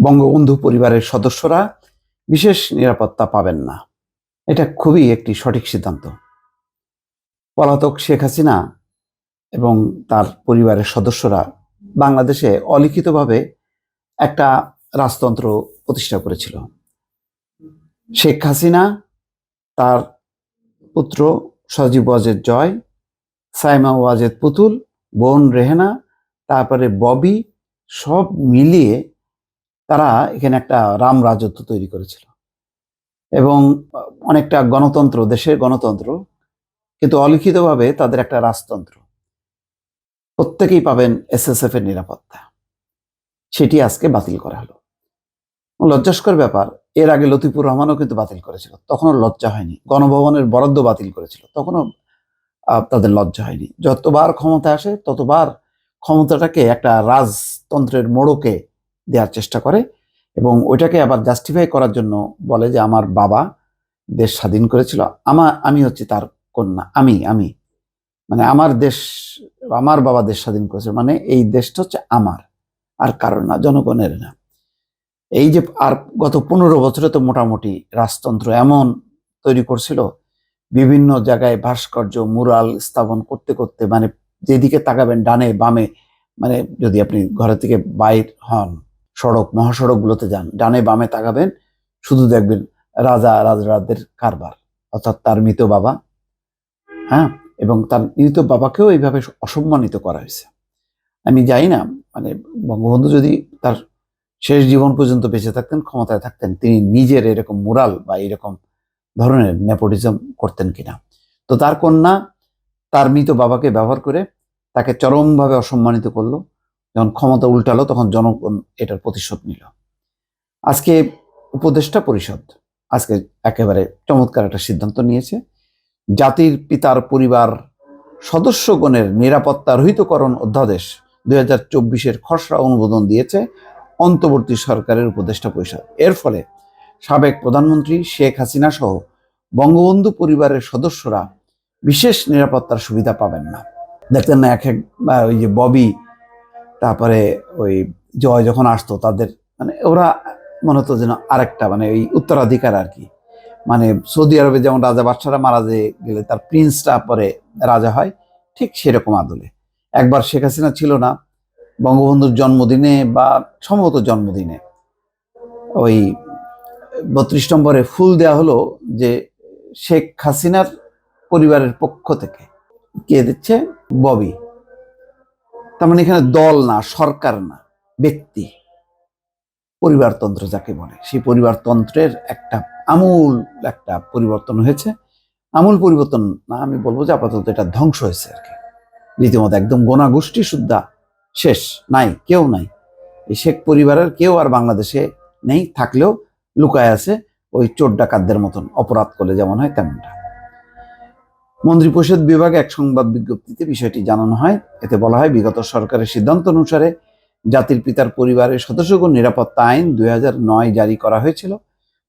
বঙ্গবন্ধু পরিবারের সদস্যরা বিশেষ নিরাপত্তা পাবেন না। এটা খুবই একটি সঠিক সিদ্ধান্ত। পলাতক শেখ হাসিনা এবং তার পরিবারের সদস্যরা বাংলাদেশে অলিখিতভাবে একটা রাজতন্ত্র প্রতিষ্ঠা করেছিল। শেখ হাসিনা, তার পুত্র সজীব ওয়াজেদ জয়, সাইমা ওয়াজেদ পুতুল, বোন রেহেনা, তারপরে ববি সব মিলিয়ে তারা এখানে একটা রাম রাজত্ব তৈরি করেছিল। এবং অনেকটা গণতন্ত্র, দেশের গণতন্ত্র, কিন্তু অলিখিতভাবে তাদের একটা রাজতন্ত্র। প্রত্যেকেই পাবেন এসএসএফ এর নিরাপত্তা। সেটি আজকে বাতিল করা হলো। লজ্জাস্কর ব্যাপার, এর আগে লতিফুর রহমানও কিন্তু বাতিল করেছিল। তখনও লজ্জা হয়নি। গণভবনের বরাদ্দ বাতিল করেছিল। তখনও তাদের লজ্জা হয়নি। যতবার ক্ষমতা আসে, ততবার ক্ষমতাটাকে একটা রাজতন্ত্রের মোড়কে দেওয়ার চেষ্টা করে এবং ওইটাকে আবার জাস্টিফাই করার জন্য বলে যে আমার বাবা দেশ স্বাধীন করেছিল। আমার আমি হচ্ছে তার কন্যা, আমি আমি। মানে আমার দেশ, আমার বাবা দেশ স্বাধীন করেছে মানে এই দেশটা হচ্ছে আমার, আর কারণ না, জনগণের না। এই যে আর গত পনেরো বছরে তো মোটামুটি রাজতন্ত্র এমন তৈরি করছিল, বিভিন্ন জায়গায় ভাস্কর্য, মুরাল স্থাপন করতে করতে মানে যেদিকে তাকাবেন ডানে বামে মানে যদি আপনি ঘরে থেকে বাইর হন সড়ক, মহাসড়কগুলোতে যান। ডানে বামে তাকাবেন, শুধু দেখবেন রাজা রাজরাদের কারবার, অর্থাৎ তার মৃত বাবা হ্যাঁ? এবং তার মৃত বাবাকেও এইভাবে অসম্মানিত করা হয়েছে। আমি জানি না মানে বঙ্গবন্ধু যদি তার শেষ জীবন পর্যন্ত বেঁচে থাকতেন, ক্ষমতায় থাকতেন, তিনি নিজের এরকম মুরাল বা এরকম ধরনের নেপোটিজম করতেন কিনা? তো তার কন্যা তার মৃত বাবাকে ব্যবহার করে তাকে চরমভাবে অসম্মানিত করল। যখন ক্ষমতা উল্টালো, তখন জনগণ এটার প্রতিশোধ নিল। আজকে উপদেষ্টা পরিষদ আজকে একেবারে চমৎকার একটা সিদ্ধান্ত নিয়েছে। জাতির পিতার পরিবার সদস্যগণের নিরাপত্তা রহিতকরণ অধ্যাদেশ দুই হাজার চব্বিশের খসড়া অনুমোদন দিয়েছে অন্তর্বর্তী সরকারের উপদেষ্টা পরিষদ। এর ফলে সাবেক প্রধানমন্ত্রী শেখ হাসিনা সহ বঙ্গবন্ধু পরিবারের সদস্যরা বিশেষ নিরাপত্তার সুবিধা পাবেন না। দেখতেন না এক এক ওই যে ববি তারপরে ওই জয় যখন আসতো তাদের মানে ওরা মনে হতো যেন আরেকটা মানে ওই উত্তরাধিকার আর কি। মানে সৌদি আরবে যেমন রাজা বাদশারা মারা গেলে তার প্রিন্সটা পরে রাজা হয়, ঠিক সেরকম আদলে। একবার শেখ হাসিনা ছিল না, বঙ্গবন্ধুর জন্মদিনে বা সম্ভবত জন্মদিনে ওই বত্রিশ নম্বরে ফুল দেয়া হলো যে শেখ হাসিনার পরিবারের পক্ষ থেকে। কে দিচ্ছে? ববি। তার মানে এখানে দল না, সরকার না, ব্যক্তি। পরিবারতন্ত্র যাকে বলে। সেই পরিবারতন্ত্রের একটা আমূল একটা পরিবর্তন হয়েছে। আমূল পরিবর্তন না, আমি বলব যে আপাতত এটা ধ্বংস হয়েছে আর কি। রীতিমতো একদম গোনা গোষ্ঠী সুদ্ধা শেষ, নাই, কেউ নাই। এই শেখ পরিবারের কেউ আর বাংলাদেশে নেই, থাকলেও লুকায় আছে ওই চোর ডাকাতদের মতন, অপরাধ করলে যেমন হয় তেমনটা। মন্ত্রিপরিষদ বিভাগে এক সংবাদ বিজ্ঞপ্তিতে বিষয়টি জানানো হয়। এতে বলা হয়, বিগত সরকারের সিদ্ধান্ত অনুসারে জাতির পিতার পরিবারের সদস্যগণ নিরাপত্তা আইন দুই জারি করা হয়েছিল।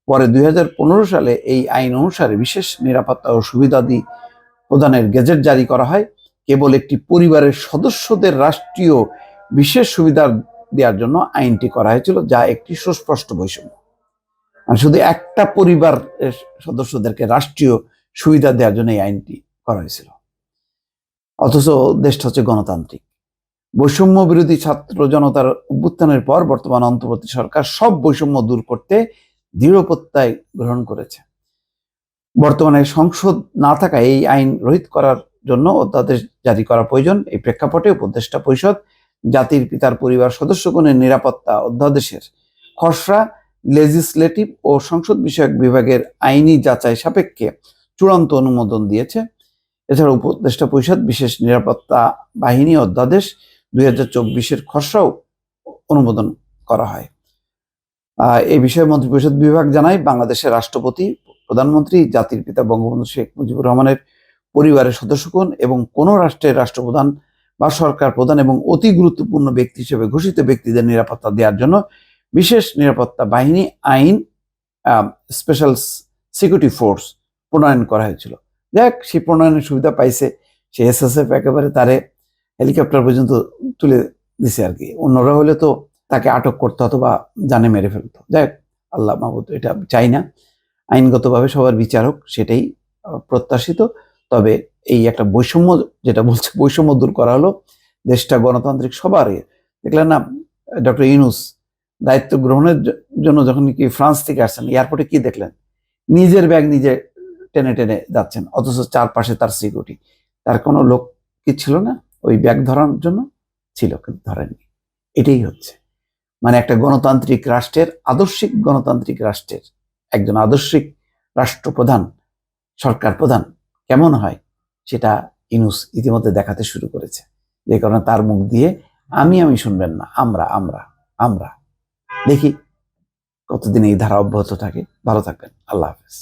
পরে দুই হাজার পনেরো সালে এই আইন অনুসারে বিশেষ নিরাপত্তা ও সুবিধাদি প্রদানের গেজেট জারি করা হয়। কেবল একটি পরিবারের সদস্যদের রাষ্ট্রীয় বিশেষ সুবিধা দেওয়ার জন্য আইনটি করা হয়েছিল, যা একটি সুস্পষ্ট বৈষম্য। শুধু একটা পরিবারের সদস্যদেরকে রাষ্ট্রীয় সুবিধা দেওয়ার জন্য এই আইনটি করা হয়েছিল। অথচ দেশটা হচ্ছে গণতান্ত্রিক। বৈষম্য বিরোধী ছাত্র জনতার অভ্যুত্থানের পর বর্তমান অন্তর্বর্তী সরকার সব বৈষম্য দূর করতে দৃঢ় প্রত্যয় গ্রহণ করেছে। বর্তমানে সংসদ না থাকায় এই আইন রহিত করার জন্য অধ্যাদেশ জারি করা প্রয়োজন। এই প্রেক্ষাপটে উপদেষ্টা পরিষদ, জাতির পিতার পরিবার সদস্যগণের নিরাপত্তা অধ্যাদেশের খসড়া লেজিসলেটিভ ও সংসদ বিষয়ক বিভাগের আইনি যাচাই সাপেক্ষে চূড়ান্ত অনুমোদন দিয়েছে। এছাড়া উপদেষ্টা পরিষদ, বিশেষ নিরাপত্তা বাহিনী অধ্যাদেশ দুই হাজার চব্বিশের খসড়াও অনুমোদন করা হয়। এই বিষয়ে মন্ত্রিপরিষদ বিভাগ জানায়, বাংলাদেশের রাষ্ট্রপতি, প্রধানমন্ত্রী, জাতির পিতা বঙ্গবন্ধু শেখ মুজিবুর রহমানের পরিবারের সদস্যগণ এবং কোন রাষ্ট্রের রাষ্ট্রপ্রধান বা সরকার প্রধান এবং অতি গুরুত্বপূর্ণ ব্যক্তি হিসেবে ঘোষিত ব্যক্তিদের নিরাপত্তা দেওয়ার জন্য বিশেষ নিরাপত্তা বাহিনী, আইন স্পেশাল সিকিউরিটি ফোর্স প্রণয়ন করা হয়েছিল। যাক সেই প্রণয়নের সুবিধা পাইছে। সে এসএসএফ একেবারে তারে হেলিকপ্টার পর্যন্ত তুলে দিছে আর কি। অন্যরা হলে তো তাকে আটক করতো অথবা জানে মেরে ফেলতো। যাই আল্লাহ মাহবুদ, এটা চাই না। আইনগতভাবে সবার বিচার হোক, সেটাই প্রত্যাশিত। তবে এই একটা বৈষম্য, যেটা বলছে, বৈষম্য দূর করা হলো দেশটা গণতান্ত্রিক সবার ইয়ে। দেখলেন না, ডক্টর ইউনুস দায়িত্ব গ্রহণের জন্য যখন কি ফ্রান্স থেকে আসছেন, এয়ারপোর্টে কি দেখলেন? নিজের ব্যাগ নিজে টেনে টেনে যাচ্ছেন, অথচ চারপাশে তার সিকিউরিটি তার কোনো লোক কি ছিল না? ওই ব্যাগ ধরার জন্য ছিল, কিন্তু ধরেননি। এটাই হচ্ছে। মানে একটা গণতান্ত্রিক রাষ্ট্রের, আদর্শিক গণতান্ত্রিক রাষ্ট্রের, একজন আদর্শিক রাষ্ট্রপ্রধান, সরকার প্রধান কেমন হয় সেটা ইনুস ইতিমধ্যে দেখাতে শুরু করেছে। যে কারণে তার মুখ দিয়ে আমি আমি শুনবেন না, আমরা আমরা আমরা। দেখি কতদিন এই ধারা অব্যাহত থাকে। ভালো থাকবেন। আল্লাহ হাফেজ।